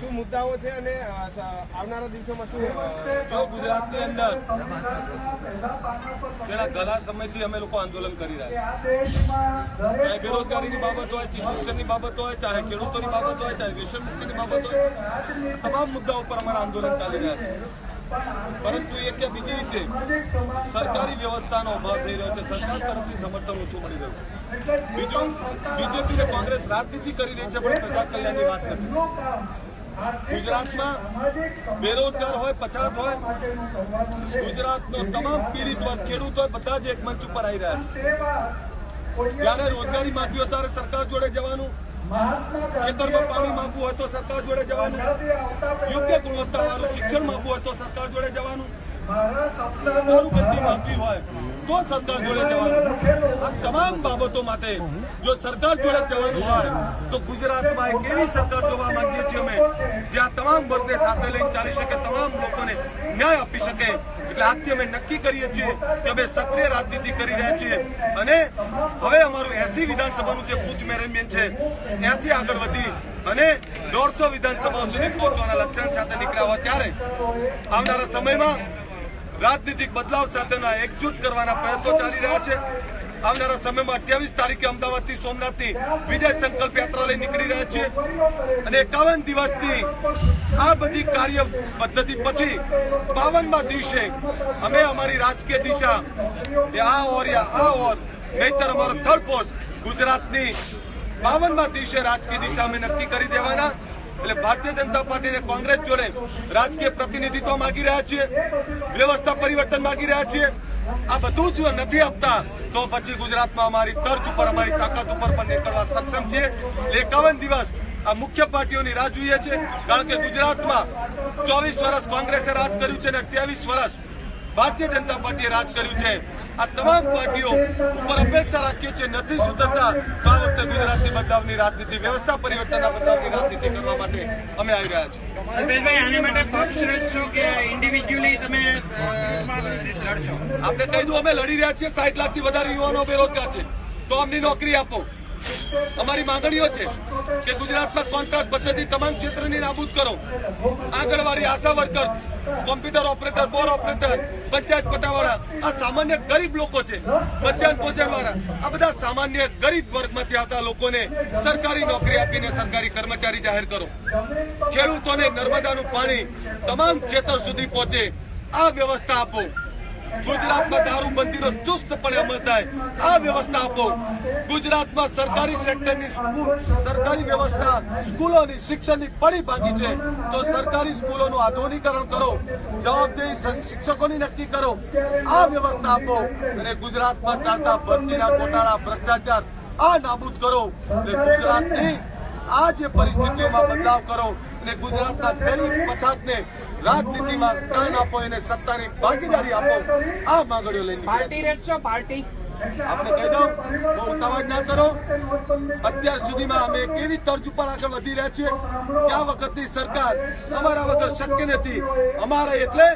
શું મુદ્દાઓ છે અને આવનારા દિવસોમાં શું ગુજરાતની અંદર છેલ્લા ઘણા સમયથી અમે લોકો આંદોલન કરી રહ્યા ચાહે બેરોજગારીની બાબત હોય મિનિસ્ટરની બાબત હોય ચાહે ખેડૂતોની બાબત હોય ચાહે વ્યસન મુક્તિની બાબત હોય તમામ મુદ્દાઓ પર અમારા આંદોલન ચાલી રહ્યા છે. પરંતુ એક કે બીજી રીતે સરકારી વ્યવસ્થાનો અભાવ થઈ રહ્યો છે સરકાર તરફથી સમર્થન ઓછું મળી રહ્યું છે. બીજું બીજેપી કોંગ્રેસ રાજનીતિ કરી રહી છે પણ પ્રજા કલ્યાણની વાત નથી. ગુજરાતમાં બેરોજગાર હોય પછાત હોય ગુજરાતનો તમામ પીડિત વર્ગ ખેડૂત હોય બધા જ એક મંચ ઉપર આવી રહ્યા જ્યારે રોજગારી માંગવી હોય ત્યારે સરકાર જોડે જવાનું ખેતરમાં પાણી માંગવું હોય તો સરકાર જોડે જવાનું યોગ્ય ગુણવત્તા વાળું શિક્ષણ માંગવું હોય તો સરકાર જોડે જવાનું. દારૂ બંધી માંગવી હોય. તો સરકાર જોડે જવાનું. આ તમામ બાબતો માટે જો સરકાર જોડે જવાનું હોય તો ગુજરાતમાં એક એવી સરકાર જોવા માંગીએ છીએ અમે જ્યાં તમામ વર્ગને સાથે લઈને ચાલી શકે તમામ લોકોને ન્યાય આપી શકે. એટલે આજથી અમે નક્કી કરીએ છીએ કે અમે સક્રિય રાજનીતિ કરી રહ્યા છીએ. અને હવે અમારું એસી વિધાનસભાનું જે પૂછ મેરેજમેન્ટ છે ત્યાંથી આગળ વધી અને દોઢસો વિધાનસભાઓ સુધી પહોંચવાના લક્ષ્યાંક સાથે નીકળ્યા હોય ત્યારે આવનારા સમયમાં રાજનીતિક બદલાવ સાથેના એકજૂટ કરવાના પ્રયત્નો ચાલી રહ્યા છે. આવનારા સમયમાં અઠ્યાવીસ તારીખે અમદાવાદથી સોમનાથથી વિજય સંકલ્પ યાત્રા લઈ નીકળી રહ્યા છીએ અને એકાવન દિવસની આ બધી કાર્ય પદ્ધતિ પછી બાવનમાં દિવસે અમે અમારી રાજકીય દિશા આ ઓર યા આ ઓર, નહીતર અમારો થર્ડ પોસ્ટ ગુજરાતની બાવનમાં દિવસે રાજકીય દિશા અમે નક્કી કરી દેવાના. એટલે ભારતીય જનતા પાર્ટી અને કોંગ્રેસ જોડે રાજકીય પ્રતિનિધિત્વ માંગી રહ્યા છીએ, વ્યવસ્થા પરિવર્તન માંગી રહ્યા છીએ. આ બધું જ નથી આપતા, તો પછી ગુજરાતમાં અમારી તર્જ ઉપર, અમારી તાકાત ઉપર પણ નીકળવા સક્ષમ છે એકાવન દિવસ આ મુખ્ય પાર્ટીઓની રાહ જોઈએ છે. કારણ કે ગુજરાતમાં ચોવીસ વર્ષ કોંગ્રેસે રાજ કર્યું છે અને અઠ્યાવીસ વર્ષ ભારતીય જનતા પાર્ટીએ રાજ કર્યું છે. આ તમામ પાર્ટીઓ ઉપર અપેક્ષા રાખીએ છીએ નથી સુધરતા તો આ વખતે ગુજરાતની બદલાવની રાજનીતિ વ્યવસ્થા પરિવર્તનના બદલાવની રાજનીતિ કરવા માટે અમે આવી રહ્યા છીએ. અલ્પેશભાઈ આની માટે પક્ષ રચશો કે ઇન્ડિવિજ્યુઅલી તમે આપણે કહી દઉં અમે લડી રહ્યા છીએ. સાઠ લાખથી વધારે યુવાનો બેરોજગાર છે. તો અમની નોકરી આપો. અમારી માંગણીઓ છે કે ગુજરાતમાં કોન્ટ્રાક્ટ પદ્ધતિ તમામ ક્ષેત્રની નાબૂદ કરો. Anganwadi ASHA worker computer operator bore operator panchayat પટાવાળા, આ સામાન્ય ગરીબ લોકો છે, મધ્યાહન ભોજન વાળા આ બધા સામાન્ય ગરીબ વર્ગમાંથી આવતા લોકોને સરકારી નોકરી આપીને સરકારી કર્મચારી જાહેર કરો. ખેડૂતોને નર્મદાનું પાણી તમામ ખેતર સુધી પહોંચે, આ વ્યવસ્થા આપો. ગુજરાતમાં દારૂબંધીનો ચુસ્તપણે અમલ થાય આ વ્યવસ્થા આપો. ગુજરાતમાં સરકારી સેક્ટરની સરકારી વ્યવસ્થા સ્કૂલોની શિક્ષણની પડી ભાગી છે. તો સરકારી સ્કૂલોનું આધુનિકરણ કરો. જવાબદેરી શિક્ષકોની નક્કી કરો. આ વ્યવસ્થા આપો. અને ગુજરાતમાં ચાલતા ભરતીના ગોટાળા, ભ્રષ્ટાચાર આ નાબૂદ કરો. અને ગુજરાતની આ જે પરિસ્થિતિઓમાં બદલાવ કરો. અને ગુજરાતના ગરીબ પછાતને રાજનીતિમાં સ્થાન આપો એને સત્તાની ભાગીદારી આપો. આ માંગણીઓ લઈને પાર્ટી રચશો પાર્ટી? આપણે કહી દઉં બહુ ઉતાવળ ના કરો. અત્યાર સુધીમાં અમે કેવી તર્જ ઉપર આગળ વધી રહ્યા છીએ કે આ વખતની સરકાર અમારા વગર શક્ય નથી. અમારે એટલે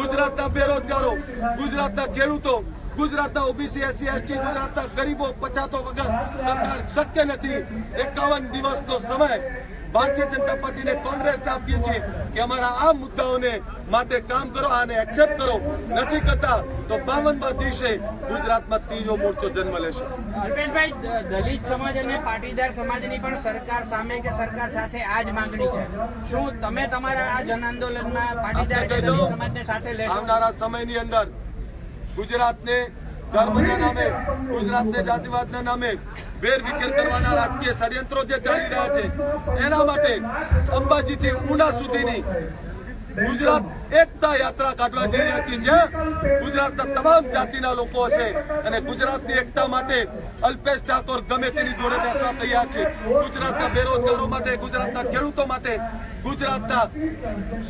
ગુજરાતના બેરોજગારો ગુજરાતના ખેડૂતો ગુજરાતના ઓબીસી એસસી એસટી ગુજરાતના ગરીબો પછાતો વગર સરકાર શક્ય નથી. એકાવન દિવસનો સમય ભારતીય જનતા પાર્ટીને કોંગ્રેસને આપીએ છીએ. કે અમારા આ મુદ્દાઓને માટે કામ કરો આને એક્સેપ્ટ કરો. નથી કરતા તો બાવનમાં દિવસે ગુજરાતમાં ત્રીજો મોરચો જન્મ લેશે. અલ્પેશભાઈ દલિત સમાજ અને પાટીદાર સમાજની પણ સરકાર સામે કે સરકાર સાથે આ જ માંગણી છે. શું તમે તમારા આ જન આંદોલનમાં પાટીદાર સમાજને સાથે લેશો? આવનારા સમયની અંદર ગુજરાતને ધર્મના નામે, ગુજરાતને જાતિવાદના નામે વેરવિખેર કરવાના રાજકીય ષડયંત્રો જે ચાલી રહ્યા છે, એના માટે અંબાજીથી ઉના સુધીની ગુજરાત એકતા યાત્રા કાઢવા જઈ રહ્યા છીએ, જ્યાં ગુજરાતના તમામ જાતિના લોકો હશે અને ગુજરાતની એકતા માટે અલ્પેશ ઠાકોર ગમે તેની જોડે બેસવા તૈયાર છે. ગુજરાતના બેરોજગારો માટે, ગુજરાતના ખેડૂતો માટે, ગુજરાતના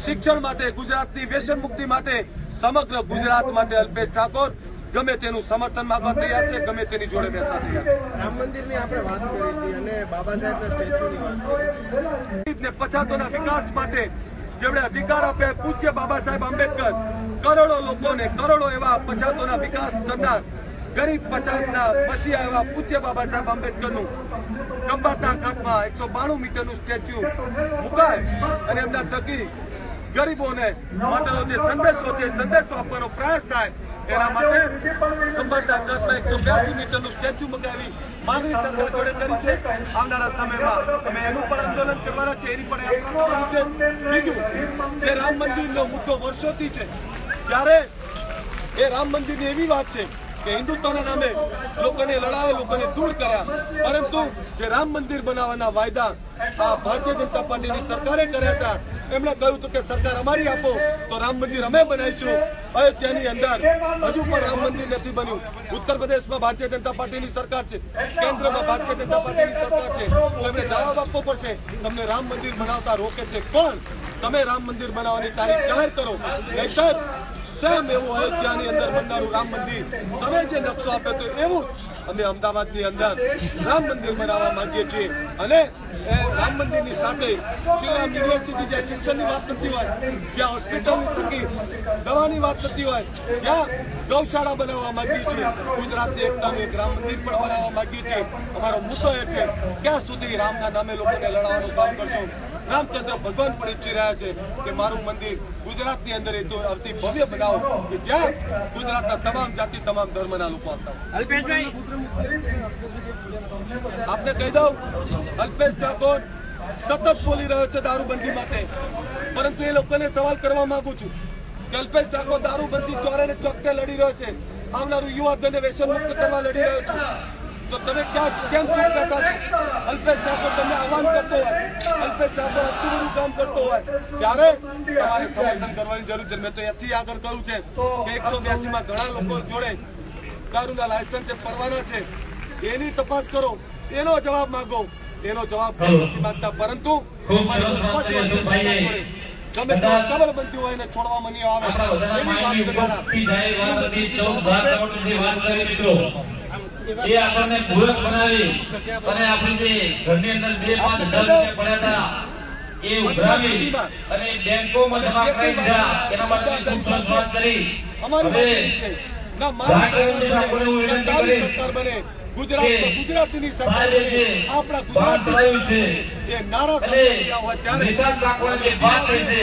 શિક્ષણ માટે, ગુજરાતની વ્યસન મુક્તિ માટે સમગ્ર ગુજરાત માટે અલ્પેશ ઠાકોર ગમે તેનું સમર્થન માંગવા તૈયાર છે ગમે તેની જોડે બેસવા તૈયાર છે. રામ મંદિરની આપણે વાત કરી હતી અને બાબા સાહેબના સ્ટેચ્યુની વાત ને પછાતોના વિકાસ માટે જેમણે અધિકાર આપ્યા પૂજ્ય બાબા સાહેબ આંબેડકર કરોડો લોકોને કરોડો એવા પછાતોના વિકાસ કરનાર ગરીબ પછાતના બસિયા એવા પૂજ્ય બાબા સાહેબ આંબેડકરનું ખંભાતના ખાતમાં એકસો બાણું મીટરનું સ્ટેચ્યુ મુકાય અને અને એમના થકી ગરીબોને માટેનો જે સંદેશો છે સંદેશો આપવાનો પ્રયાસ થાય એના માટે ખંભાતના કચ્છમાં એકસો બ્યાસી મીટરનું સ્ટેચ્યુ મગાવી માંગણી સરકાર જોડે કરી છે. આવનારા સમયમાં અમે એનું પણ આંદોલન કરવાના છે, એની પણ યાત્રા થવાની છે. બીજું, જે રામ મંદિરનો મુદ્દો વર્ષોથી છે, જ્યારે એ રામ મંદિરની એવી વાત છે કે હિન્દુત્વના નામે લોકોને લડાયા, લોકોને દૂર કર્યા જે રામ મંદિર બનાવવાના વાયદા આ ભારતીય જનતા પાર્ટીની સરકારે કર્યા હતા, એમણે કહ્યું હતું કે સરકાર અમારી આપો, તો રામ મંદિર અમે બનાવીશું. અયોધ્યાની અંદર હજુ પણ રામ મંદિર નથી બન્યું. ઉત્તર પ્રદેશમાં ભારતીય જનતા પાર્ટીની સરકાર છે, કેન્દ્રમાં ભારતીય જનતા પાર્ટીની સરકાર છે. તો એમને જવાબ આપવો પડશે, તમને રામ મંદિર બનાવતા રોકે છે કોણ? તમે રામ મંદિર બનાવવાની તારીખ જાહેર કરો, નહીતર સેમ એવું અયોધ્યાની અંદર બનનારું રામ મંદિર. તમે જે નકશો આપ્યો હતો એવું અમે અમદાવાદની અંદર રામ મંદિર બનાવવા માંગીએ છીએ. અને રામ મંદિરની સાથે શ્રીરામ યુનિવર્સિટી જે શિક્ષણની વાત થતી હોય, જ્યાં હોસ્પિટલની થકી દવાની વાત થતી હોય જ્યાં ગૌશાળા બનાવવા માંગીએ છીએ. ગુજરાતની એકતાનું એક રામ મંદિર પણ બનાવવા માંગીએ છીએ. અમારો મુદ્દો એ છે, ક્યાં સુધી રામના નામે લોકોને લડાવવાનું કામ કરશું? રામચંદ્ર ભગવાન પણ ઈચ્છી રહ્યા છે કે મારું મંદિર ગુજરાતની અંદર એ તો અતિ ભવ્ય બનાવો કે જ્યાં ગુજરાતના તમામ જાતિ તમામ ધર્મના લોકો આવતા અલ્પેશભાઈ. આપને કહી દઉં અલ્પેશ ઠાકોર સતત બોલી રહ્યો છે દારૂબંધી માટે. પરંતુ એ લોકોને સવાલ કરવા માંગુ છું કે અલ્પેશ ઠાકોર દારૂબંધી ચોરે ને ચોકતે લડી રહ્યો છે. આવનારું યુવા જનરેશન મુક્ત કરવા લડી રહ્યો છે. તો તમે ક્યાં કેમ ચૂપ બેઠા છો? અલ્પેશ ઠાકોર તમને આહવાન કરતો હોય. અલ્પેશ ઠાકોર આટલું બધું કામ કરતો હોય. ત્યારે તમારે સમર્થન કરવાની જરૂર છે. મેં તો એથી આગળ કહ્યું છે કે એકસો માં ઘણા લોકો જોડે દારૂના લાયસન્સ છે પરવાના છે એની તપાસ કરો. એનો જવાબ માંગો. એનો જવાબ નથી માંગતા. પરંતુ. ગમે તેવું ચબલબંધી હોય એને છોડવામાં નહીં આવે. એની વાત કરવાના. એ આપણને મૂર્ખ બનાવી અને આપણે જે ઘરની અંદર બે પાંચ હજાર રૂપિયા પડ્યા હતા એ ઉભરાવી અને બેંકોમાં જમા કરાવી દીધા. એના માટે ખૂબ સરસ કરી. અમારી હવે ગુજરાતીની સરકાર આપણા ગુજરાતી છે. એ નારા અને હોય ત્યારે નિશાન રાખવાની જે વાત છે